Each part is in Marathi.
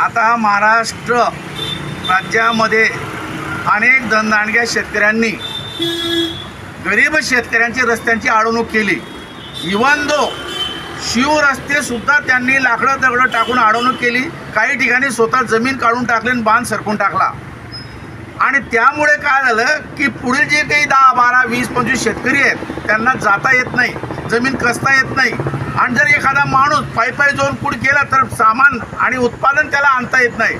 आता महाराष्ट्र राज्यामध्ये अनेक धनदांडग्या शेतकऱ्यांनी गरीब शेतकऱ्यांची रस्त्यांची आडवणूक केली. इवन दो शिव रस्तेसुद्धा त्यांनी लाकडं दगडं टाकून अडवणूक केली काही ठिकाणी स्वतः जमीन काढून टाकली आणि बांध सरकून टाकला. आणि त्यामुळे काय झालं की पुढील जे काही दहा बारा वीस पंचवीस शेतकरी आहेत त्यांना जाता येत नाही. जमीन कसता येत नाही. आणि जर एखादा माणूस पायी पायी जाऊन कुठ गेला तर सामान आणि उत्पादन त्याला आणता येत नाही.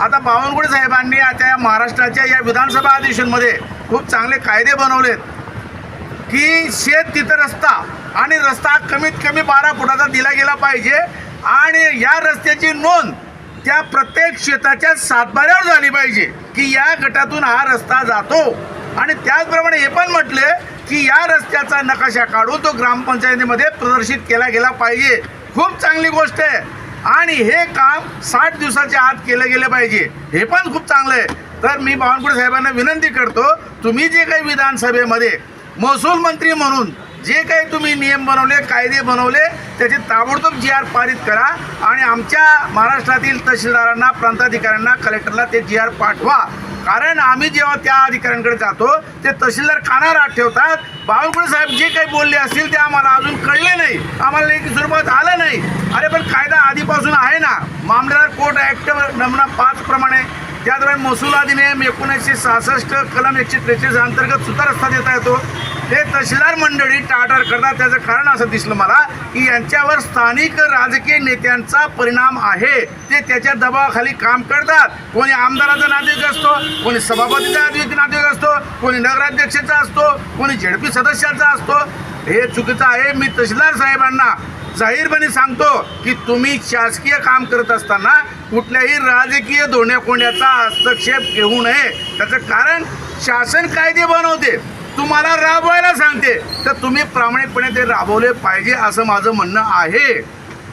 आता बावनकुळे साहेबांनी आता या महाराष्ट्राच्या या विधानसभा अधिवेशनमध्ये खूप चांगले कायदे बनवलेत की शेत तिथं रस्ता आणि रस्ता कमीत कमी बारा फुटाचा दिला गेला पाहिजे आणि या रस्त्याची नोंद त्या प्रत्येक शेताच्या सातबाऱ्यावर झाली पाहिजे की या गटातून हा रस्ता जातो. आणि त्याचप्रमाणे हे पण म्हटले की या रस्त्याचा नकाशा काढून तो ग्रामपंचायतीमध्ये प्रदर्शित केला गेला पाहिजे. खूप चांगली गोष्ट आहे. आणि हे काम साठ दिवसाच्या आत केलं गेलं पाहिजे. हे पण खूप चांगलं आहे. तर मी बावनकुळे साहेबांना विनंती करतो तुम्ही जे काही विधानसभेमध्ये महसूल मंत्री म्हणून जे काही तुम्ही नियम बनवले कायदे बनवले त्याचे ताबडतोब जी आर पारित करा आणि आमच्या महाराष्ट्रातील तहसीलदारांना प्रांताधिकाऱ्यांना कलेक्टरला ते जी आर पाठवा. कारण आम्ही जेव्हा त्या अधिकाऱ्यांकडे जातो ते तहसीलदार कानावर हात ठेवतात. बावनकुळे साहेब जे काही बोलले असतील ते आम्हाला अजून कळले नाही. आम्हाला लेखी स्वरूपात आलं नाही. अरे पण कायदा आधीपासून आहे ना. मामलेदार कोर्ट ॲक्ट नमुना पाच प्रमाणे. त्यादरम्यान महसूल अधिनियम एकोणीसशे सहासष्ट कलम एकशे त्रेचाळीस अंतर्गत सुद्धा रस्ता देता येतो. ते तहसीलदार मंडळी टाटार करतात. त्याचं कारण असं दिसलं मला की यांच्यावर स्थानिक राजकीय नेत्यांचा परिणाम आहे. ते त्याच्या दबावाखाली काम करतात. कोणी आमदाराचा नातेवाईक असतो कोणी सभापतीचा नातेवाईक नातेवाईक असतो कोणी नगराध्यक्षाचा असतो कोणी झेडपी सदस्याचा असतो. हे चुकीचं आहे. मी तहसीलदार साहेबांना जाहीरपणे सांगतो की तुम्ही शासकीय काम करत असताना कुठल्याही राजकीय धोण्याकोंड्याचा हस्तक्षेप घेऊ नये. त्याचं कारण शासन कायदे बनवते. तुम्हाला राबवायला सांगते. तर तुम्ही प्रामाणिकपणे ते राबवले पाहिजे असं माझं म्हणणं आहे.